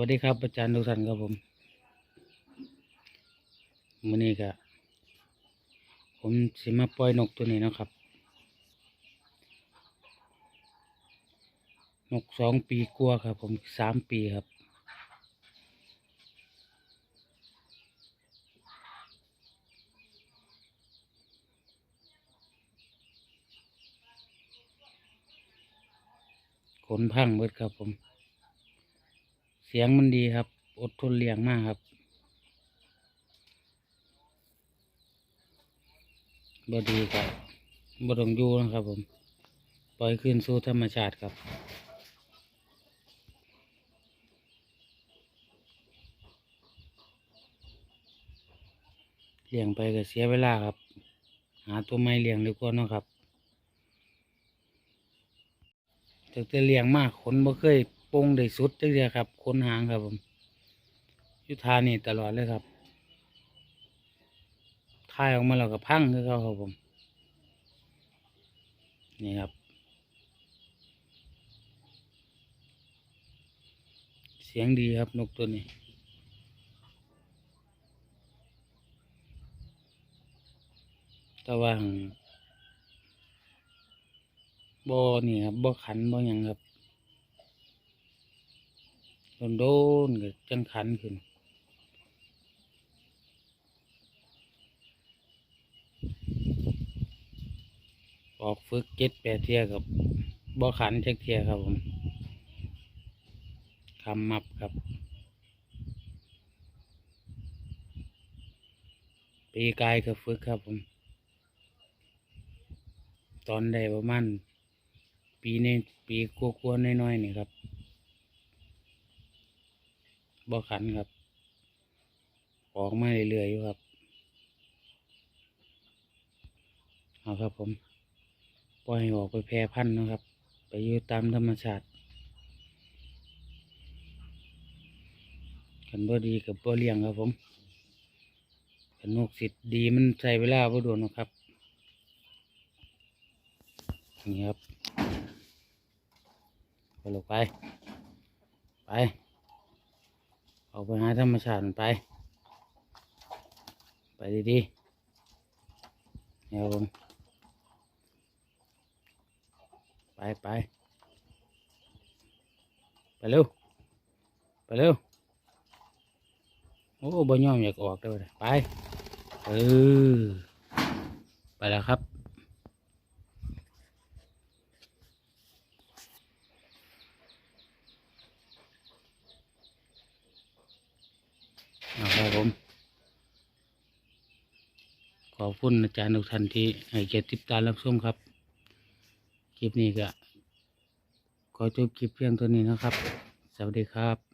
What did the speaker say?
วัสดีครับอาจารย์ทุกท่านครับผมมื้อนี้ก็ผมสิมาปล่อยนกตัวนี้นะครับ นกสองปีกลัวาครับ ผมสามปีครับ ขนพังเบิดครับผม สียงมันดีครับ อดทนเลี้ยงมากครับบดีกับบดองอยูนะครับผม ปล่อยคืนสู่ธรรมชาติครับเลี้ยงไปก็เสียเวลาครับ หาตัวไม่เลี้ยงดีกว่านะครับถึงจะเลี้ยงมากขนบ่เคย ปงได้สุดจังเดียครับขนหางครับผมยุทานี่ตลอดเลยครับถ่ายออกมาแล้วก็พังคือเขาครับผม นี่ครับ เสียงดีครับนกตัวนี้แต่ว่าบ่นี่ครับบ่ขันบ่ยังครับ โดนโดนๆก็จังขันขึ้นออกฝึกเจ็ดแปดเทียกับบ่ขันจักเทียครับผมคำมับครับ ปีกายก็ฝึกครับผม ตอนได้ประมาณปีนี้ปีกลัวๆน้อยๆนี่ครับ บ่ขันครับ ออกมาเรื่อยๆอยู่ครับ เอาครับผม ปล่อยออกไปแพร่พันธุ์นะครับ ไปอยู่ตามธรรมชาติกันบ่ดีกับบ่เลี้ยงครับผมกันนกสิทธิ์ดีมันใช้เวลาบ่โดนหรอกครับ นี่ครับไปลงไป ไป ออกไปหาธรรมชาติไป ไปดีๆเนี่ครับผมไปไปไปเร็วไปเร็วโอ้บ่ยอมอยากออกเลยไป เออ ไปแล้วครับ เอา ครับผม ขอบคุณอาจารย์ทุกท่านที่ให้เกียรติติดตามรับชมครับ คลิปนี้ก็ขอจบคลิปเพียงตัวนี้นะครับ สวัสดีครับ